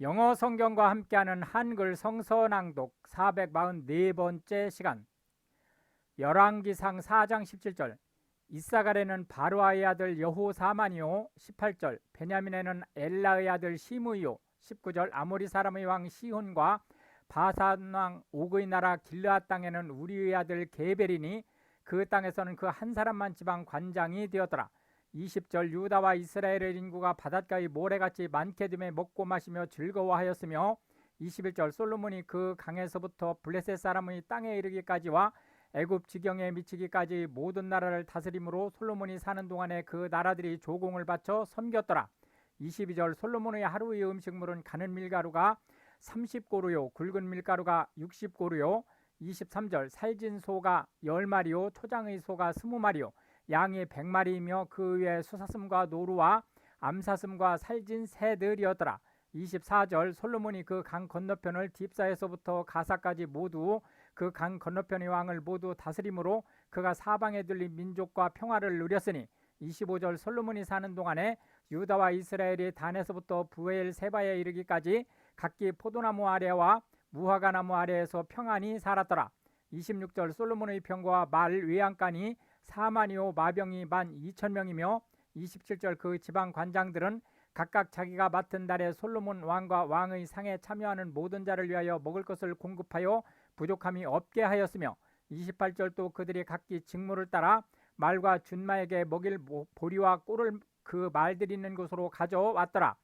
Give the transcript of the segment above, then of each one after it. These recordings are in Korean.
영어 성경과 함께하는 한글 성서 낭독 444번째 시간. 열왕기상 4장 17절 이사갈에는 바로아의 아들 여호사만이요 18절 베냐민에는 엘라의 아들 시므이요 19절 아모리 사람의 왕 시혼과 바산 왕 오그의 나라 길르앗 땅에는 우리의 아들 게벨이니 그 땅에서는 그 한 사람만 지방 관장이 되었더라 20절 유다와 이스라엘의 인구가 바닷가의 모래같이 많게 됨에 먹고 마시며 즐거워하였으며 21절 솔로몬이 그 강에서부터 블레셋 사람의 땅에 이르기까지와 애굽 지경에 미치기까지 모든 나라를 다스림으로 솔로몬이 사는 동안에 그 나라들이 조공을 바쳐 섬겼더라. 22절 솔로몬의 하루의 음식물은 가는 밀가루가 30고루요 굵은 밀가루가 60고루요. 23절 살진 소가 10마리요 초장의 소가 20마리요 양이 백마리이며 그 위에 수사슴과 노루와 암사슴과 살진 새들이었더라. 24절 솔로몬이 그 강 건너편을 딥사에서부터 가사까지 모두 그 강 건너편의 왕을 모두 다스림으로 그가 사방에 들린 민족과 평화를 누렸으니 25절 솔로몬이 사는 동안에 유다와 이스라엘이 단에서부터 부엘 세바에 이르기까지 각기 포도나무 아래와 무화과 나무 아래에서 평안히 살았더라. 26절 솔로몬의 병과 말 외양간이 4만이요 마병이 만 2천 명이며 27절 그 지방 관장들은 각각 자기가 맡은 달에 솔로몬 왕과 왕의 상에 참여하는 모든 자를 위하여 먹을 것을 공급하여 부족함이 없게 하였으며 28절 또 그들이 각기 직무를 따라 말과 준마에게 먹일 보리와 꿀을 그 말들 있는 곳으로 가져왔더라.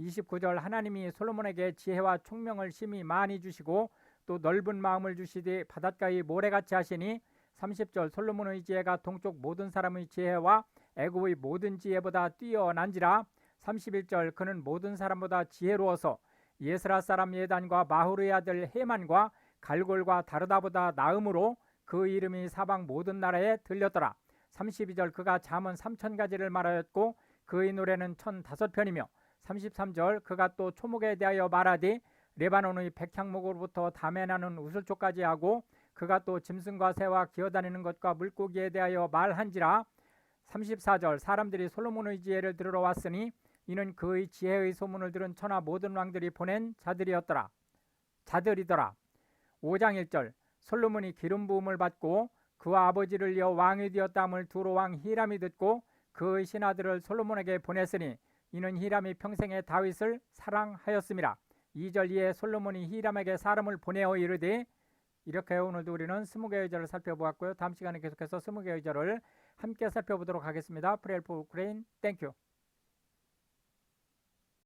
29절 하나님이 솔로몬에게 지혜와 총명을 심히 많이 주시고 또 넓은 마음을 주시되 바닷가의 모래같이 하시니 30절 솔로몬의 지혜가 동쪽 모든 사람의 지혜와 애굽의 모든 지혜보다 뛰어난지라. 31절 그는 모든 사람보다 지혜로워서 예스라 사람 예단과 마후르의 아들 헤만과 갈골과 다르다보다 나음으로 그 이름이 사방 모든 나라에 들렸더라. 32절 그가 잠언 3천 가지를 말하였고 그의 노래는 천 다섯 편이며 33절 그가 또 초목에 대하여 말하되 레바논의 백향목으로부터 담에 나는 우슬초까지 하고 그가 또 짐승과 새와 기어다니는 것과 물고기에 대하여 말한지라 34절 사람들이 솔로몬의 지혜를 들으러 왔으니 이는 그의 지혜의 소문을 들은 천하 모든 왕들이 보낸 자들이었더라. 자들이더라. 5장 1절 솔로몬이 기름 부음을 받고 그와 아버지를 이어 왕이 되었다함을 두로 왕 히람이 듣고 그의 신하들을 솔로몬에게 보냈으니 이는 히람이 평생에 다윗을 사랑하였음이라 2절 이에 솔로몬이 히람에게 사람을 보내어 이르되 이렇게 오늘도 우리는 스무 개의 절을 살펴보았고요. 다음 시간에 계속해서 스무 개의 절을 함께 살펴보도록 하겠습니다. 프레일 포 우크레인 땡큐